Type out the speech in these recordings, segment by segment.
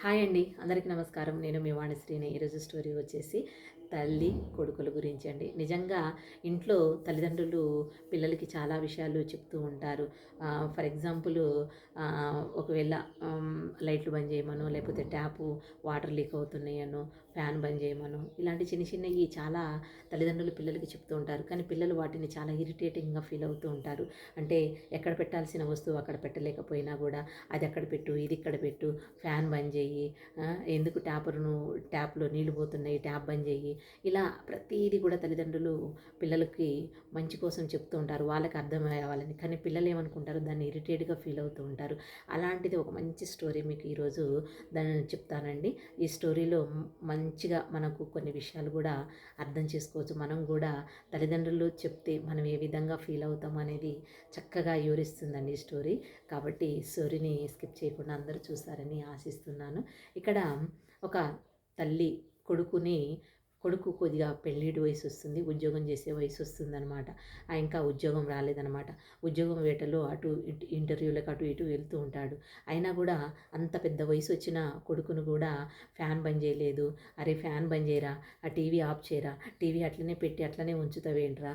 Hi అండి అందరికీ నమస్కారం. నేను మీ వాణిశ్రీని. ఈరోజు స్టోరీ వచ్చేసి తల్లి కొడుకుల గురించి అండి. నిజంగా ఇంట్లో తల్లిదండ్రులు పిల్లలకి చాలా విషయాలు చెప్తూ ఉంటారు. ఫర్ ఎగ్జాంపుల్ ఒకవేళ లైట్లు బంద్ చేయమను లేకపోతే ట్యాపు వాటర్ లీక్ అవుతున్నాయను ఫ్యాన్ బంద్ చేయమను. ఇలాంటి చిన్న చిన్నవి చాలా తల్లిదండ్రులు పిల్లలకి చెప్తూ ఉంటారు. కానీ పిల్లలు వాటిని చాలా ఇరిటేటింగ్గా ఫీల్ అవుతూ ఉంటారు. అంటే ఎక్కడ పెట్టాల్సిన వస్తువు అక్కడ పెట్టలేకపోయినా కూడా అది అక్కడ పెట్టు ఇది ఇక్కడ పెట్టు ఫ్యాన్ బంద్ చేయి ఎందుకు ట్యాపర్ను ట్యాప్లో నీళ్ళు పోతున్నాయి ట్యాప్ బంద్ చేయి. ఇలా ప్రతిదీ కూడా తల్లిదండ్రులు పిల్లలకి మంచి కోసం చెప్తూ ఉంటారు. వాళ్ళకి అర్థం అవ్వాలని. కానీ పిల్లలు ఏమనుకుంటారు దాన్ని ఇరిటేట్గా ఫీల్ అవుతూ ఉంటారు. అలాంటిది ఒక మంచి స్టోరీ మీకు ఈరోజు దాన్ని చెప్తానండి. ఈ స్టోరీలో మంచి మంచిగా మనకు కొన్ని విషయాలు కూడా అర్థం చేసుకోవచ్చు. మనం కూడా తల్లిదండ్రులు చెప్తే మనం ఏ విధంగా ఫీల్ అవుతాం అనేది చక్కగా వివరిస్తుందండి ఈ స్టోరీ. కాబట్టి స్టోరీని స్కిప్ చేయకుండా అందరూ చూసారని ఆశిస్తున్నాను. ఇక్కడ ఒక తల్లి కొడుకుని కొడుకు కొద్దిగా పెళ్ళిడి వయసు వస్తుంది ఉద్యోగం చేసే వయసు వస్తుందనమాట ఇంకా ఉద్యోగం రాలేదనమాట ఉద్యోగం వేటలో అటు ఇటు ఇంటర్వ్యూలకు అటు ఇటు వెళ్తూ ఉంటాడు. అయినా కూడా అంత పెద్ద వయసు వచ్చిన కొడుకును కూడా ఫ్యాన్ బంద్ చేయలేదు. అరే ఫ్యాన్ బంద్ చేయరా? ఆ టీవీ ఆఫ్ చేయరా? టీవీ అట్లనే పెట్టి అట్లనే ఉంచుతావేంట్రా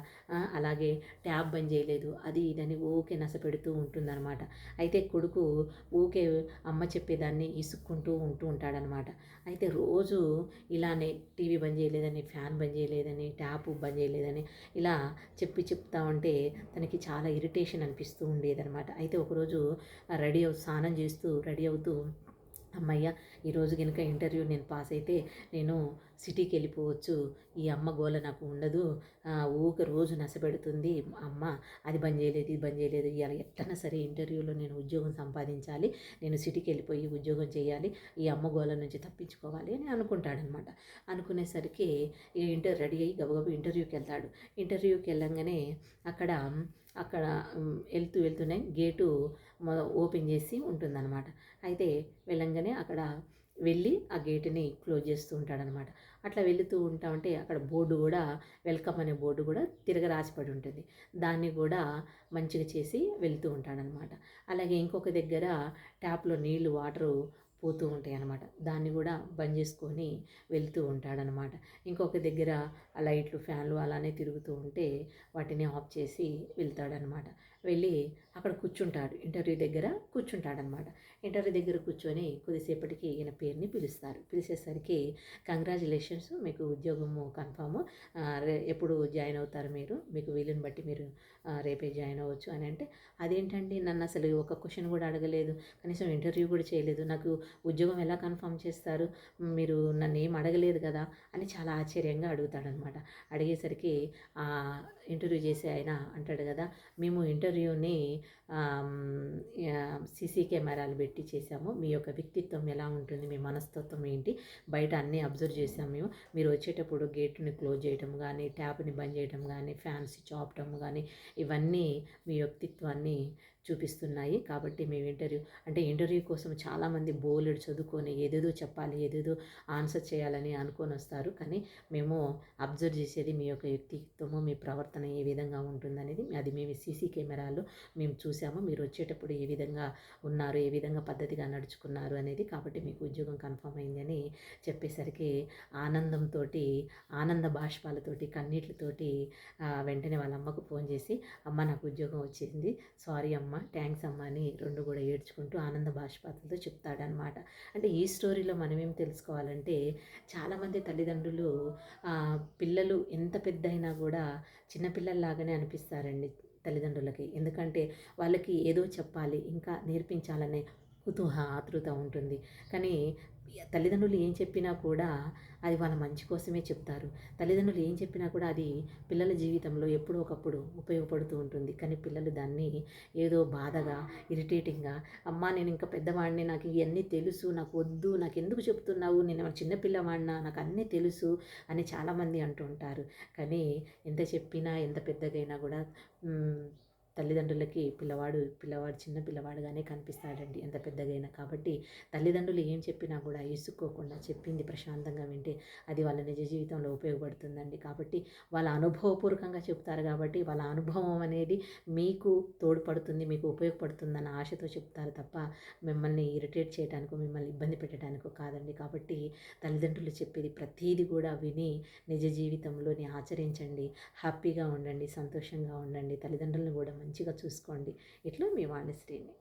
అలాగే ట్యాబ్ బంద్ చేయలేదు. అది ఇదని ఊకే నస పెడుతూ ఉంటుందన్నమాట. అయితే కొడుకు ఊకే అమ్మ చెప్పేదాన్ని ఇసుక్కుంటూ ఉంటూ ఉంటాడనమాట అయితే రోజు ఇలానే టీవీ బంద్ చేయలేదు. చేయలేదని ఫ్యాన్ బంద్ చేయలేదని ట్యాప్ బంద్ చేయలేదని ఇలా చెప్పి చెప్తా ఉంటే తనకి చాలా ఇరిటేషన్ అనిపిస్తూ ఉండేదనమాట అయితే ఒకరోజు రెడీ అవు స్నానం చేస్తూ రెడీ అవుతూ అమ్మయ్య ఈరోజు కనుక ఇంటర్వ్యూ నేను పాస్ అయితే నేను సిటీకి వెళ్ళిపోవచ్చు ఈ అమ్మ గోల నాకు ఉండదు. ఊక రోజు నశపెడుతుంది అమ్మ అది బంద్ చేయలేదు ఇది బంద్ చేయలేదు. ఇలా ఎట్లన్నా సరే ఇంటర్వ్యూలో నేను ఉద్యోగం సంపాదించాలి. నేను సిటీకి వెళ్ళిపోయి ఉద్యోగం చేయాలి. ఈ అమ్మ గోల నుంచి తప్పించుకోవాలి అని అనుకుంటాడనమాట. అనుకునేసరికి ఇంటర్ రెడీ అయ్యి గబగబు ఇంటర్వ్యూకి వెళ్తాడు ఇంటర్వ్యూకి వెళ్ళంగానే అక్కడ అక్కడ వెళ్తూ వెళ్తూనే గేటు ఓపెన్ చేసి ఉంటుందన్నమాట. అయితే వెళ్ళంగానే అక్కడ వెళ్ళి ఆ గేటుని క్లోజ్ చేస్తూ ఉంటాడనమాట అట్లా వెళుతూ ఉంటా ఉంటే అక్కడ బోర్డు కూడా వెల్కమ్ అనే బోర్డు కూడా తిరగ రాసిపడి ఉంటుంది. దాన్ని కూడా మంచిగా చేసి వెళ్తూ ఉంటాడనమాట అలాగే ఇంకొక దగ్గర ట్యాప్లో నీళ్ళు వాటరు పోతూ ఉంటాయి అన్నమాట. దాన్ని కూడా బంద్ చేసుకొని వెళ్తూ ఉంటాడనమాట ఇంకొక దగ్గర ఆ లైట్లు ఫ్యాన్లు అలానే తిరుగుతూ ఉంటే వాటిని ఆఫ్ చేసి వెళ్తాడనమాట వెళ్ళి అక్కడ కూర్చుంటాడు. ఇంటర్వ్యూ దగ్గర కూర్చుంటాడనమాట ఇంటర్వ్యూ దగ్గర కూర్చొని కొద్దిసేపటికి ఈయన పేరుని పిలుస్తారు. పిలిచేసరికి కంగ్రాచులేషన్స్ మీకు ఉద్యోగము కన్ఫామ్. ఎప్పుడు జాయిన్ అవుతారు మీరు? మీకు వీలుని బట్టి మీరు రేపే జాయిన్ అవ్వచ్చు అని అంటే అదేంటండి? నన్ను అసలు ఒక క్వశ్చన్ కూడా అడగలేదు. కనీసం ఇంటర్వ్యూ కూడా చేయలేదు. నాకు ఉద్యోగం ఎలా కన్ఫర్మ్ చేస్తారు? మీరు నన్ను ఏం అడగలేదు కదా అని చాలా ఆశ్చర్యంగా అడుగుతాడనమాట అడిగేసరికి ఇంటర్వ్యూ చేసే ఆయన అంటాడు కదా మేము ఇంటర్వ్యూని సీసీ కెమెరాలు పెట్టి చేశాము. మీ యొక్క వ్యక్తిత్వం ఎలా ఉంటుంది? మీ మనస్తత్వం ఏంటి? బయట అన్నీ అబ్జర్వ్ చేసాము మేము. మీరు వచ్చేటప్పుడు గేట్ని క్లోజ్ చేయడం కానీ ట్యాప్ని బంద్ చేయడం కానీ ఫ్యాన్ స్విచ్ ఆపటం కానీ ఇవన్నీ మీ వ్యక్తిత్వాన్ని చూపిస్తున్నాయి. కాబట్టి మేము ఇంటర్వ్యూ అంటే ఇంటర్వ్యూ కోసం చాలామంది బోలెడు చదువుకొని ఏదేదో చెప్పాలి ఏదేదో ఆన్సర్ చేయాలని అనుకొని వస్తారు. కానీ మేము అబ్జర్వ్ చేసేది మీ యొక్క వ్యక్తిత్వము మీ ప్రవర్తన ఏ విధంగా ఉంటుందనేది అది మేము సీసీ కెమెరాలో మేము చూసాము. మీరు వచ్చేటప్పుడు ఏ విధంగా ఉన్నారు ఏ విధంగా పద్ధతిగా నడుచుకున్నారు అనేది కాబట్టి మీకు ఉద్యోగం కన్ఫర్మ్ అయిందని చెప్పేసరికి ఆనందంతో ఆనంద బాష్పాలతోటి కన్నీటితోటి వెంటనే వాళ్ళ అమ్మకు ఫోన్ చేసి అమ్మ నాకు ఉద్యోగం వచ్చింది సారీ అమ్మ అమ్మ థ్యాంక్స్ అమ్మ అని రెండు కూడా ఏడ్చుకుంటూ ఆనంద భాషపాతలతో చెప్తాడనమాట అంటే ఈ స్టోరీలో మనం ఏం తెలుసుకోవాలంటే చాలామంది తల్లిదండ్రులు పిల్లలు ఎంత పెద్ద అయినా కూడా చిన్నపిల్లల్లాగానే అనిపిస్తారండి తల్లిదండ్రులకి. ఎందుకంటే వాళ్ళకి ఏదో చెప్పాలి ఇంకా నేర్పించాలనే కుతూహ ఆతృత ఉంటుంది. కానీ తల్లిదండ్రులు ఏం చెప్పినా కూడా అది వాళ్ళ మంచి కోసమే చెప్తారు. తల్లిదండ్రులు ఏం చెప్పినా కూడా అది పిల్లల జీవితంలో ఎప్పుడో ఒకప్పుడు ఉపయోగపడుతూ ఉంటుంది. కానీ పిల్లలు దాన్ని ఏదో బాధగా ఇరిటేటింగ్గా అమ్మా నేను ఇంకా పెద్దవాడిని నాకు ఇవన్నీ తెలుసు నాకు వద్దు నాకు ఎందుకు చెప్తున్నావు? నేను ఏమైనా చిన్నపిల్లవాడినా నాకు అన్నీ తెలుసు అని చాలామంది అంటూ ఉంటారు. కానీ ఎంత చెప్పినా ఎంత పెద్దగైనా కూడా తల్లిదండ్రులకి పిల్లవాడు పిల్లవాడు చిన్న పిల్లవాడుగానే కనిపిస్తాడండి. ఎంత పెద్దగైనా కాబట్టి తల్లిదండ్రులు ఏం చెప్పినా కూడా ఇసుక్కోకుండా చెప్పింది ప్రశాంతంగా వింటే అది వాళ్ళ నిజ జీవితంలో ఉపయోగపడుతుందండి. కాబట్టి వాళ్ళ అనుభవపూర్వకంగా చెప్తారు కాబట్టి వాళ్ళ అనుభవం అనేది మీకు తోడ్పడుతుంది మీకు ఉపయోగపడుతుందన్న ఆశతో చెప్తారు తప్ప మిమ్మల్ని ఇరిటేట్ చేయడానికో మిమ్మల్ని ఇబ్బంది పెట్టడానికో కాదండి. కాబట్టి తల్లిదండ్రులు చెప్పేది ప్రతీది కూడా విని నిజ జీవితంలోని ఆచరించండి. హ్యాపీగా ఉండండి సంతోషంగా ఉండండి. తల్లిదండ్రులను కూడా మంచిగా చూసుకోండి. ఇట్లా మీ వాణిశ్రీని.